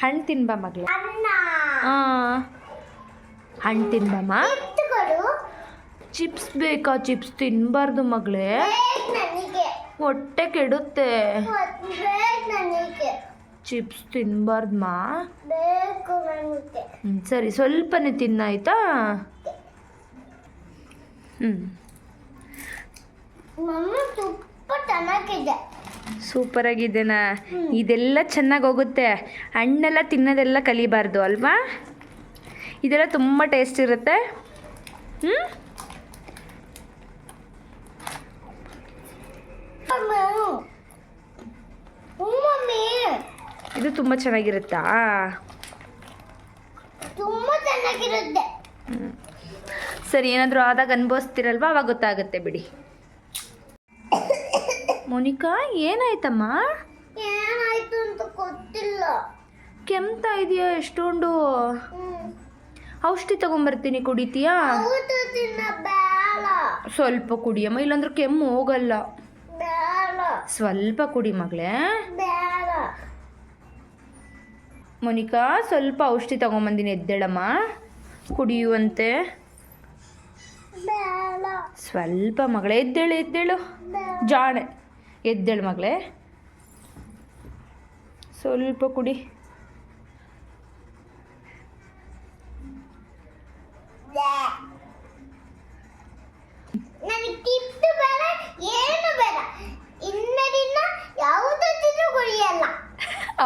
ಹಣ್ಣು ತಿನ್ಬಾ ಮಗಳೇ. ಹಾಂ ಹಣ್ಣು ತಿನ್ಬಮ್ಮ ಚಿಪ್ಸ್ ಬೇಕಾ? ಚಿಪ್ಸ್ ತಿನ್ನಬಾರ್ದು ಮಗಳೇ. ಹೊಟ್ಟೆ ಕೆಡುತ್ತೆ. ಚಿಪ್ಸ್ ತಿನ್ನಬಾರ್ದಮ್ಮ ಹ್ಞೂ ಸರಿ ಸ್ವಲ್ಪನೇ ತಿನ್ನಾಯ್ತಾ ಹ್ಞೂ ಮಮ್ಮಿ ತುಪ್ಪ ಚೆನ್ನಾಗಿದೆ. ಸೂಪರಾಗಿದೆನಾ ಇದೆಲ್ಲ ಚೆನ್ನಾಗಿ ಹೋಗುತ್ತೆ. ಹಣ್ಣೆಲ್ಲ ತಿನ್ನೋದೆಲ್ಲ ಕಲಿಬಾರ್ದು ಅಲ್ವಾ? ಇದೆಲ್ಲ ತುಂಬ ಟೇಸ್ಟ್ ಇರುತ್ತೆ. ಹ್ಞೂ ಮಮ್ಮಿ ಇದು ತುಂಬ ಚೆನ್ನಾಗಿರುತ್ತಾ? ತುಂಬ ಚೆನ್ನಾಗಿರುತ್ತೆ. ಸರಿ ಏನಾದರೂ ಆದಾಗ ಅನುಭವಿಸ್ತಿರಲ್ವಾ? ಅವಾಗ ಗೊತ್ತಾಗುತ್ತೆ ಬಿಡಿ. ಮೋನಿಕಾ ಏನಾಯ್ತಮ್ಮ? ಏನಾಯ್ತು ಅಂತ ಗೊತ್ತಿಲ್ಲ. ಕೆಮ್ತಾ ಇದೆಯಾ ಎಷ್ಟೊಂದು. ಔಷಧಿ ತಗೊಂಬರ್ತೀನಿ ಕುಡಿತೀಯಾ? ಹೌದು ತಿನ್ನ ಬೇಡ. ಸ್ವಲ್ಪ ಕುಡಿಯಮ್ಮ ಇಲ್ಲಾಂದ್ರೆ ಕೆಮ್ಮು ಹೋಗಲ್ಲ. ಬೇಡ. ಸ್ವಲ್ಪ ಕುಡಿ ಮಗಳೇ. ಬೇಡ. ಮೋನಿಕಾ ಸ್ವಲ್ಪ ಔಷಧಿ ತಗೊಂಬಂದಿನಿ ಎದ್ದೇಳಮ್ಮ. ಕುಡಿಯುವಂತೆ. ಬೇಡ. ಸ್ವಲ್ಪ ಮಗಳೇ ಎದ್ದೇಳು ಎದ್ದೇಳು. ಜಾಣೆ. ಎದ್ದೇಳು ಮಗಳೇ. ಸ್ವಲ್ಪ ಕುಡಿ.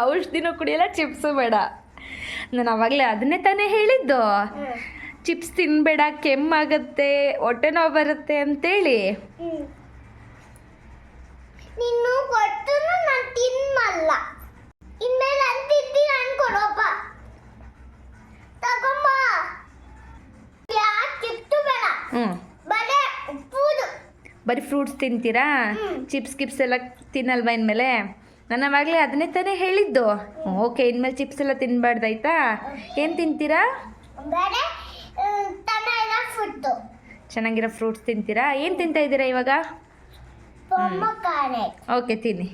ಔಷಧಿನೂ ಕುಡಿಯಲ್ಲ ಚಿಪ್ಸು ಬೇಡ. ನಾನು ಅವಾಗಲೇ ಅದನ್ನೇ ತಾನೇ ಹೇಳಿದ್ದು. ಚಿಪ್ಸ್ ತಿನ್ನಬೇಡ ಕೆಮ್ಮಾಗತ್ತೆ ಹೊಟ್ಟೆ ನೋವು ಬರುತ್ತೆ ಅಂತೇಳಿ ಹ್ಮ್. ನೀನು ಕೊಟ್ಟು ನಾನು ತಿನ್ನಲ್ಲ ಇನ್ಮೇಲೆ ಅಂತಿದ್ದಿ ನಾನು ಕೊಡೋಪ್ಪ ತಗೊಂಬ ಯಾಕೆ ಚಿಪ್ಸು ಬೇಡ ಹ್ಞೂ ಬರೇ ಫ್ರೂಟ್ಸ್ ತಿಂತೀರಾ? ಚಿಪ್ಸ್ ಗಿಪ್ಸ್ ಎಲ್ಲ ತಿನ್ನಲ್ವಾ ಇನ್ಮೇಲೆ? ನಾನು ಅವಾಗಲೇ ಅದನ್ನೇ ತಾನೇ ಹೇಳಿದ್ದು. ಓಕೆ ಇನ್ಮೇಲೆ ಚಿಪ್ಸ್ ಎಲ್ಲ ತಿನ್ನಬಾರ್ದಾಯ್ತಾ ಏನು ತಿಂತೀರಾ? ಚೆನ್ನಾಗಿರೋ ಫ್ರೂಟ್ಸ್ ತಿಂತೀರಾ? ಏನು ತಿಂತಾ ಇದ್ದೀರಾ ಇವಾಗ? ಓಕೆ ತಿನ್ನಿ.